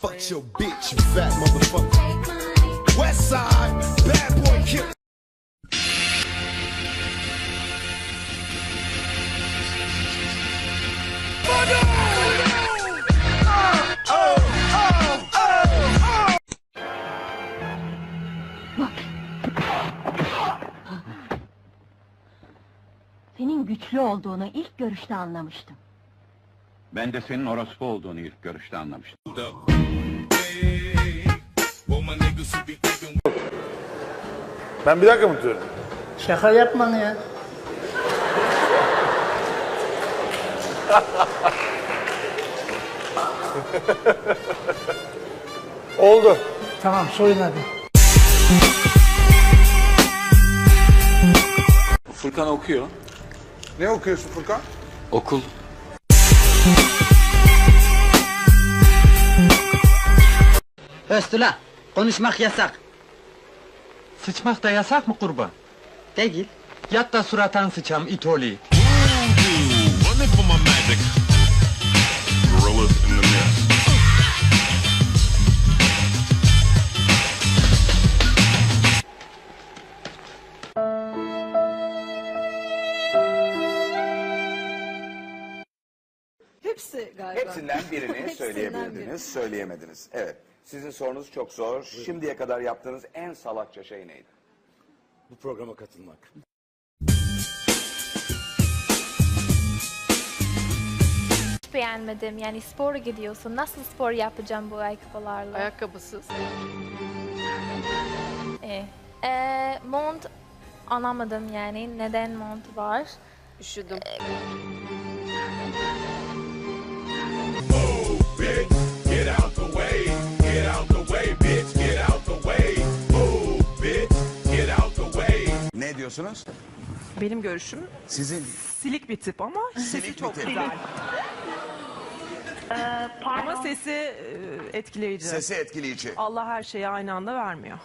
Fuck your bitch, you fat motherfucker. West side, Senin güçlü olduğunu ilk görüşte anlamıştım. Ben de senin orospu olduğunu ilk görüşte anlamıştım. Ben bir dakika mı unutuyorum? Şaka yapman ya. Oldu. Tamam soyun hadi. Furkan okuyor. Ne okuyorsun Furkan? Okul. Höstula, konuşmak yasak. Sıçmak da yasak mı kurban? Değil. Yat da suratan sıçam itoli. Hepsi galiba. Hepsinden birini Hepsinden söyleyebildiniz, biri. söyleyemediniz. Evet. Sizin sorunuz çok zor. Şimdiye kadar yaptığınız en salakça şey neydi? Bu programa katılmak. Hiç beğenmedim. Yani spora gidiyorsun. Nasıl spor yapacağım bu ayakkabılarla? Ayakkabısız. Ee, ee, mont anlamadım yani. Neden mont var? Üşüdüm. Get Ne diyorsunuz? Benim görüşüm Sizin silik bir tip ama sesi çok güzel. ama sesi e, etkileyici. sesi etkileyici. Allah her şeyi aynı anda vermiyor.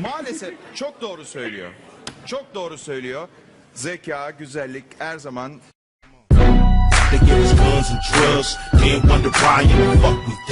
Maalesef çok doğru söylüyor. Çok doğru söylüyor. Zeka, güzellik her zaman They give us guns and drugs. Then wonder why in the fuck we done.